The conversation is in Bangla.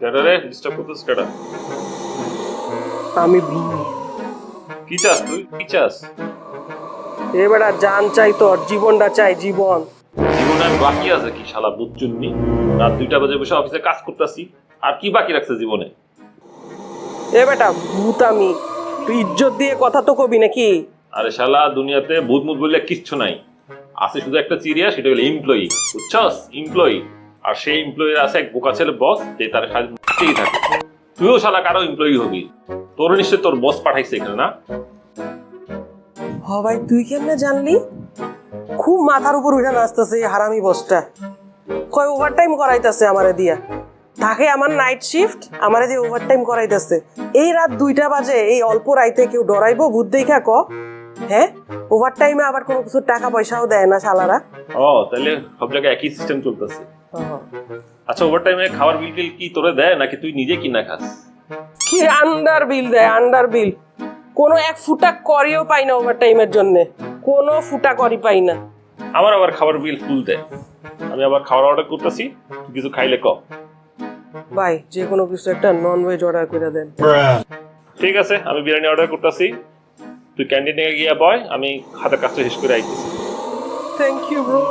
কেডা রে ডিস্টার্ব কেডা আমি কি চাস তুই? কি চাস? এবারে জান চাই তোর জীবনটা চাই জীবন। জীবনে আর বাকি আছে কি শালা বুঝছুননি রাত দুইটা বাজে বসে অফিসে কাজ করতেছি। আর কি বাকি রাখছে জীবনে? এ বেটা ভূত আমি। তুই ইজ্জত দিয়ে কথা তো কবি নাকি? আরে শালা দুনিয়াতে ভূত মুত বললে কিচ্ছু নাই। আছে শুধু একটা চিড়িয়া, সেটা হলো এমপ্লয়ি বুঝছস? এমপ্লয়ি আর সেই এমপ্লয়ির আছে এক বোকা ছেলে বস যে তার সাথেই থাকে। তুইও শালা কারও এমপ্লয়ি হবি। তোর নিশ্চয় তোর বস পাঠাইছে এখানে, না? হ ভাই, তুই কেমনে জানলি? খুব মাথার উপর উঠে নাচতেছে এই হারামি বসটা কয় ওভারটাইম করাইতেছে আমারে দিয়া। থাকে আমার নাইট শিফট আমারে দিয়ে ওভারটাইম করাইতেছে। এই রাত দুইটা বাজে, এই অল্প রাইতে কেউ ডরাইবো, ভূত দেখা ক। হ্যাঁ? ওভারটাইমে আবার কোনো কিছু টাকা পয়সাও দেয় না শালারা? ও তাহলে সব জায়গায় একই সিস্টেম চলতেছে। আচ্ছা ওভার টাইমে খাবার বিল টিল কি তোরে দেয় নাকি তুই নিজে কিনা খাস? কি আন্ডার বিল দেয় আন্ডার বিল কোনো এক ফুটা করিও পাই না ওভার টাইমের জন্য। কোনো ফুটা করি পাই না। আমার আবার খাবার বিল ফুল দেয়। আমি আবার খাবার অর্ডার করতেছি কিছু খাইলে ক। ভাই যে কোনো কিছু একটা নন ভেজ অর্ডার করে দেন। ঠিক আছে আমি বিরিয়ানি অর্ডার করতেছি। তুই ক্যান্টিনে গিয়ে বয় আমি হাতের কাজটা শেষ করে আইতেছি। Thank you bro